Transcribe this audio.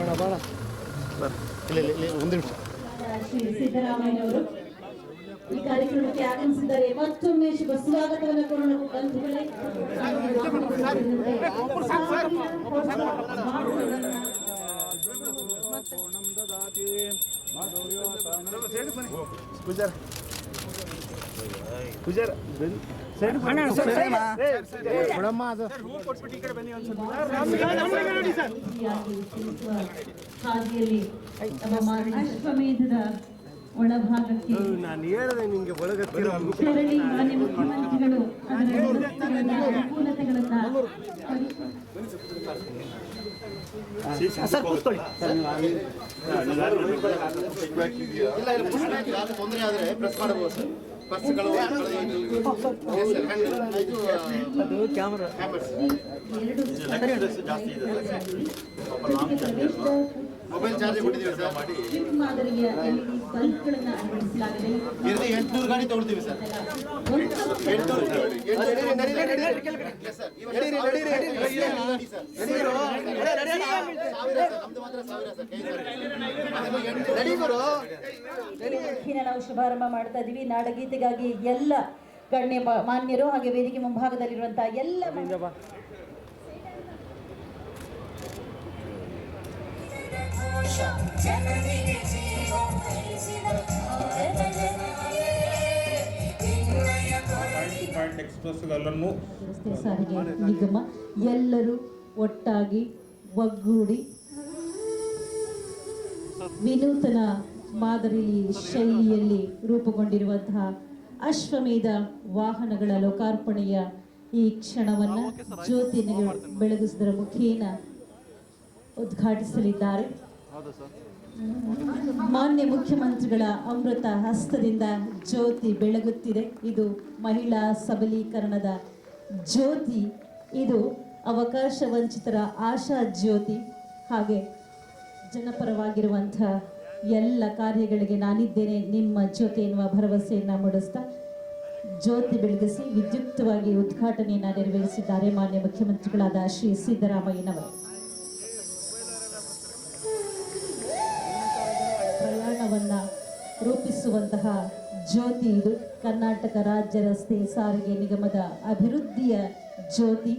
ಇಲ್ಲ ಇಲ್ಲ ಇಲ್ಲ ಒಂದು ನಿಮಿಷ. ಶ್ರೀ ಸಿದ್ದರಾಮಯ್ಯನವರು ಈ ಕಾರ್ಯಕ್ರಮಕ್ಕೆ ಆಗಮಿಸಿದ್ದಾರೆ. ಮತ್ತೊಮ್ಮೆ ಶುಭ ಸ್ವಾಗತವನ್ನು ಕೋರೋಣ ಬಂಧುಗಳೇ. ಪೂಜಾರ ಅಶ್ವಮೇಧದ ಒಳಭಾಗಕ್ಕೆ ನಾನು ಹೇಳಿದೆ ನಿಂಗೆ ಒಳಗತ್ತಿರೋ ತೆರಳಿ ಮಾನ್ಯ ಮುಖ್ಯಮಂತ್ರಿಗಳು ಅದರ ದುರಸ್ತಿಗಳನ್ನ, ಅನುಕೂಲತೆಗಳನ್ನ ಸರ್ ಕೂತ್ಕೊಳ್ಳಿ ಇಲ್ಲ ಇಲ್ಲ push back ಯಾವ್ದು ತೊಂದರೆ ಆದ್ರೆ ಪ್ರೆಸ್ ಮಾಡಬಹುದು ಸರ್ ಪರ್ಸ್ಗಳು ಅದು ಕ್ಯಾಮ್ರಾ ಮೊಬೈಲ್ ಚಾರ್ಜ್ ಕೊಟ್ಟಿದ್ದೀವಿ ಸರ್ ಮಾಡಿ ಇರಲಿ ಎಂಟುನೂರು ಗಾಡಿ ತಗೊಳ್ತೀವಿ ಸರ್ ಎಂಟುನೂರು ಗಾಡಿ. ಸರ್. ನಾವು ಶುಭಾರಂಭ ಮಾಡ್ತಾ ಇದೀವಿ ನಾಡಗೀತೆಗಾಗಿ ಎಲ್ಲ ಗಣ್ಯ ಮಾನ್ಯರು ಹಾಗೆ ವೇದಿಕೆ ಮುಂಭಾಗದಲ್ಲಿರುವಂತಹ ಎಲ್ಲ ರಸ್ತೆ ಸಾರಿಗೆ ನಿಗಮ ಎಲ್ಲರೂ ಒಟ್ಟಾಗಿ ಒಗ್ಗೂಡಿ ವಿನೂತನ ಮಾದರಿ ಶೈಲಿಯಲ್ಲಿ ರೂಪುಗೊಂಡಿರುವಂತಹ ಅಶ್ವಮೇಧ ವಾಹನಗಳ ಲೋಕಾರ್ಪಣೆಯ ಈ ಕ್ಷಣವನ್ನ ಜ್ಯೋತಿ ಬೆಳಗಿಸುವುದರ ಮುಖೇನ ಉದ್ಘಾಟಿಸಲಿದ್ದಾರೆ. ಮಾನ್ಯ ಮುಖ್ಯಮಂತ್ರಿಗಳ ಅಮೃತ ಹಸ್ತದಿಂದ ಜ್ಯೋತಿ ಬೆಳಗುತ್ತಿದೆ. ಇದು ಮಹಿಳಾ ಸಬಲೀಕರಣದ ಜ್ಯೋತಿ. ಇದು ಅವಕಾಶ ವಂಚಿತರ ಆಶಾ ಜ್ಯೋತಿ. ಹಾಗೆ ಜನಪರವಾಗಿರುವಂಥ ಎಲ್ಲ ಕಾರ್ಯಗಳಿಗೆ ನಾನಿದ್ದೇನೆ. ನಿಮ್ಮ ಜ್ಯೋತಿ ಎನ್ನುವ ಭರವಸೆಯನ್ನು ಮೂಡಿಸ್ತಾ ಜ್ಯೋತಿ ಬೆಳಗಿಸಿ ವಿದ್ಯುಕ್ತವಾಗಿ ಉದ್ಘಾಟನೆಯನ್ನು ನೆರವೇರಿಸಿದ್ದಾರೆ ಮಾನ್ಯ ಮುಖ್ಯಮಂತ್ರಿಗಳಾದ ಶ್ರೀ ಸಿದ್ದರಾಮಯ್ಯನವರು. ಪ್ರಯಾಣವನ್ನ ರೂಪಿಸುವಂತಹ ಜ್ಯೋತಿ ಇದು. ಕರ್ನಾಟಕ ರಾಜ್ಯ ರಸ್ತೆ ಸಾರಿಗೆ ನಿಗಮದ ಅಭಿವೃದ್ಧಿಯ ಜ್ಯೋತಿ.